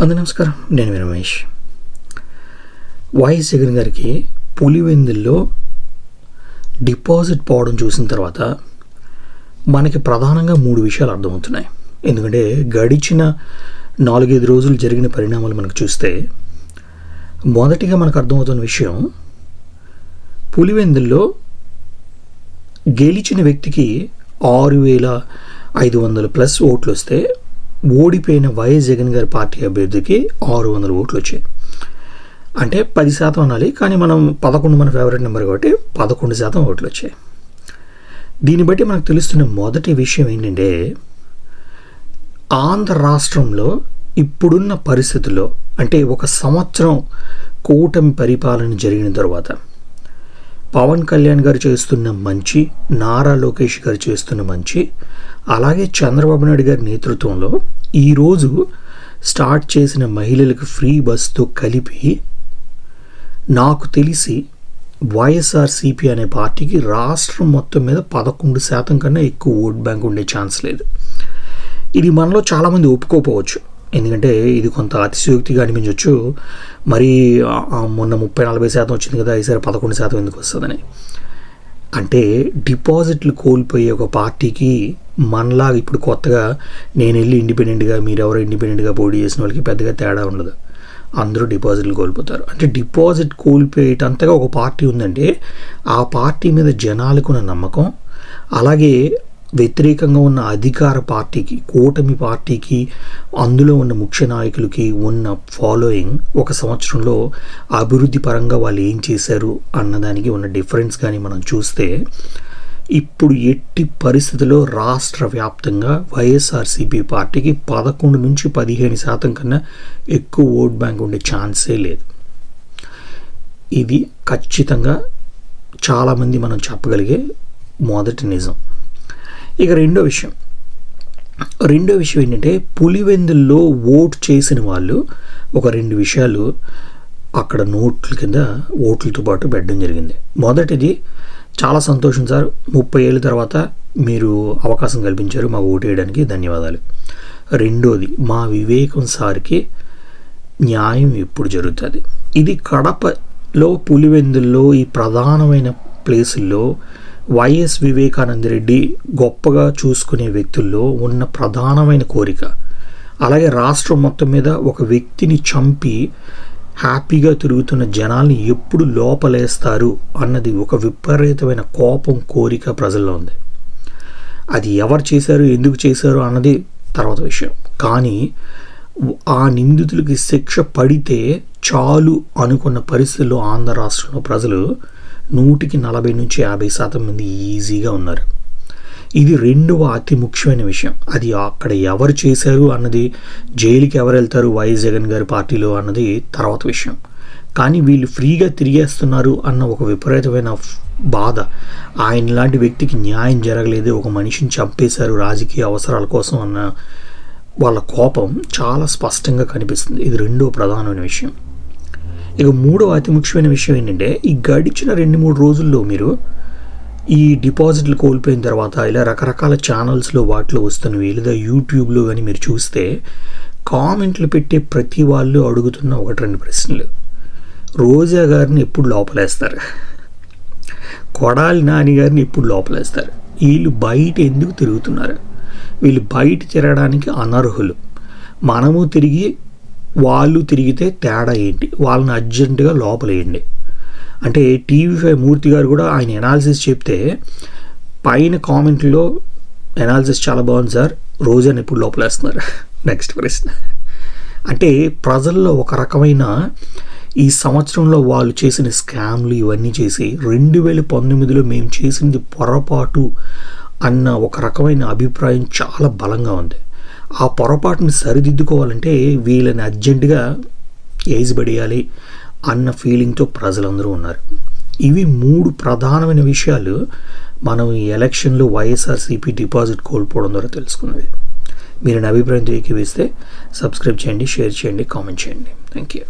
అందు నమస్కారం. నేను మీ రమేష్. వైఎస్ జగన్ గారికి పులివెందుల్లో డిపాజిట్ పోవడం చూసిన తర్వాత మనకి ప్రధానంగా మూడు విషయాలు అర్థమవుతున్నాయి. ఎందుకంటే గడిచిన నాలుగైదు రోజులు జరిగిన పరిణామాలు మనకు చూస్తే మొదటిగా మనకు అర్థమవుతున్న విషయం పులివెందుల్లో గెలిచిన వ్యక్తికి ఆరు వేల ఐదు వందల ప్లస్ ఓట్లు వస్తే ఓడిపోయిన వైఎస్ జగన్ గారి పార్టీ అభ్యర్థికి ఆరు వందల ఓట్లు వచ్చాయి. అంటే పది శాతం అనాలి కానీ మనం పదకొండు మన ఫేవరెట్ నెంబర్ కాబట్టి పదకొండు శాతం ఓట్లు వచ్చాయి. దీన్ని బట్టి మనకు తెలుస్తున్న మొదటి విషయం ఏంటంటే ఆంధ్ర రాష్ట్రంలో ఇప్పుడున్న పరిస్థితుల్లో అంటే ఒక సంవత్సరం కూటమి పరిపాలన జరిగిన తర్వాత పవన్ కళ్యాణ్ గారు చేస్తున్న మంచి నారా లోకేష్ గారు చేస్తున్న మంచి అలాగే చంద్రబాబు నాయుడు గారి నేతృత్వంలో ఈరోజు స్టార్ట్ చేసిన మహిళలకు ఫ్రీ బస్తో కలిపి నాకు తెలిసి వైఎస్ఆర్సీపీ అనే పార్టీకి రాష్ట్రం మొత్తం మీద పదకొండు శాతం కన్నా ఎక్కువ ఓట్ బ్యాంక్ ఉండే ఛాన్స్ లేదు. ఇది మనలో చాలామంది ఒప్పుకోకపోవచ్చు. ఎందుకంటే ఇది కొంత అతిశయోక్తిగా అనిపించవచ్చు మరి మొన్న ముప్పై నలభై శాతం వచ్చింది కదా ఈసారి పదకొండు శాతం ఎందుకు వస్తుందని. అంటే డిపాజిట్లు కోల్పోయే ఒక పార్టీకి మనలాగా ఇప్పుడు కొత్తగా నేను వెళ్ళి ఇండిపెండెంట్గా మీరు ఎవరో ఇండిపెండెంట్గా పోటీ చేసిన వాళ్ళకి పెద్దగా తేడా ఉండదు. అందరూ డిపాజిట్లు కోల్పోతారు. అంటే డిపాజిట్ కోల్పోయేటంతగా ఒక పార్టీ ఉందంటే ఆ పార్టీ మీద జనాలకున్న నమ్మకం అలాగే వ్యతిరేకంగా ఉన్న అధికార పార్టీకి కూటమి పార్టీకి అందులో ఉన్న ముఖ్య నాయకులకి ఉన్న ఫాలోయింగ్ ఒక సంవత్సరంలో అభివృద్ధి పరంగా వాళ్ళు ఏం చేశారు అన్నదానికి ఉన్న డిఫరెన్స్ కానీ మనం చూస్తే ఇప్పుడు ఎట్టి పరిస్థితుల్లో రాష్ట్ర వ్యాప్తంగా వైఎస్ఆర్సీపీ పార్టీకి పదకొండు నుంచి పదిహేను శాతం కన్నా ఎక్కువ ఓట్ బ్యాంక్ ఉండే ఛాన్సే లేదు. ఇది ఖచ్చితంగా చాలామంది మనం చెప్పగలిగే మొదటి నిజం. ఇక రెండో విషయం. రెండో విషయం ఏంటంటే పులివెందుల్లో ఓట్ చేసిన వాళ్ళు ఒక రెండు విషయాలు అక్కడ నోట్ల కింద ఓట్లతో పాటు పెట్టడం జరిగింది. మొదటిది చాలా సంతోషం సార్. ముప్పై ఏళ్ళ తర్వాత మీరు అవకాశం కల్పించారు మాకు ఓటు వేయడానికి ధన్యవాదాలు. రెండోది మా వివేకం సార్కి న్యాయం ఎప్పుడు జరుగుతుంది? ఇది కడపలో పులివెందుల్లో ఈ ప్రధానమైన ప్లేసుల్లో వైఎస్ వివేకానంద రెడ్డి గొప్పగా చూసుకునే వ్యక్తుల్లో ఉన్న ప్రధానమైన కోరిక. అలాగే రాష్ట్రం మొత్తం మీద ఒక వ్యక్తిని చంపి హ్యాపీగా తిరుగుతున్న జనాల్ని ఎప్పుడు లోపలేస్తారు అన్నది ఒక విపరీతమైన కోపం కోరిక ప్రజల్లో ఉంది. అది ఎవరు చేశారు ఎందుకు చేశారు అన్నది తర్వాత విషయం. కానీ ఆ నిందితులకి శిక్ష పడితే చాలు అనుకున్న పరిస్థితుల్లో ఆంధ్ర రాష్ట్రంలో ప్రజలు నూటికి నలభై నుంచి యాభై శాతం మంది ఈజీగా ఉన్నారు. ఇది రెండవ అతి ముఖ్యమైన విషయం. అది అక్కడ ఎవరు చేశారు అన్నది జైలుకి ఎవరు వెళ్తారు వైఎస్ జగన్ గారి పార్టీలో అన్నది తర్వాత విషయం. కానీ వీళ్ళు ఫ్రీగా తిరిగేస్తున్నారు అన్న ఒక విపరీతమైన బాధ. ఆయన లాంటి వ్యక్తికి న్యాయం జరగలేదు ఒక మనిషిని చంపేశారు రాజకీయ అవసరాల కోసం అన్న వాళ్ళ కోపం చాలా స్పష్టంగా కనిపిస్తుంది. ఇది రెండో ప్రధానమైన విషయం. ఇక మూడో అతి ముఖ్యమైన విషయం ఏంటంటే ఈ గడిచిన రెండు మూడు రోజుల్లో మీరు ఈ డిపాజిట్లు కోల్పోయిన తర్వాత ఇలా రకరకాల ఛానల్స్లో వాటిలో వస్తున్నవి లేదా యూట్యూబ్లో కానీ మీరు చూస్తే కామెంట్లు పెట్టే ప్రతి వాళ్ళు అడుగుతున్న ఒకటి రెండు ప్రశ్నలు. రోజా గారిని ఎప్పుడు లోపలేస్తారు? కొడాలి నాని గారిని ఎప్పుడు లోపలేస్తారు? వీళ్ళు బయట ఎందుకు తిరుగుతున్నారు? వీళ్ళు బయట తిరగడానికి అనర్హులు. మనము తిరిగి వాళ్ళు తిరిగితే తేడా ఏంటి? వాళ్ళని అర్జెంటుగా లోపలేయండి అంటే టీవీ ఫైవ్ మూర్తి గారు కూడా ఆయన ఎనాలిసిస్ చెప్తే పైన కామెంట్లో ఎనాలిసిస్ చాలా బాగుంది సార్. రోజాని ఎప్పుడు లోపలేస్తున్నారు నెక్స్ట్ ప్రశ్న. అంటే ప్రజల్లో ఒక రకమైన ఈ సంవత్సరంలో వాళ్ళు చేసిన స్కామ్లు ఇవన్నీ చేసి రెండు వేల పంతొమ్మిదిలో మేము చేసింది పొరపాటు అన్న ఒక రకమైన అభిప్రాయం చాలా బలంగా ఉంది. ఆ పొరపాటుని సరిదిద్దుకోవాలంటే వీళ్ళని అర్జెంటుగా ఏజ్ పడేయాలి అన్న ఫీలింగ్తో ప్రజలందరూ ఉన్నారు. ఇవి మూడు ప్రధానమైన విషయాలు మనం ఈ ఎలక్షన్లో వైఎస్ఆర్సీపీ డిపాజిట్ కోల్పోవడం ద్వారా తెలుసుకున్నవి. మీరు నా అభిప్రాయం ఏకీవిస్తే సబ్స్క్రైబ్ చేయండి షేర్ చేయండి కామెంట్ చేయండి. Thank you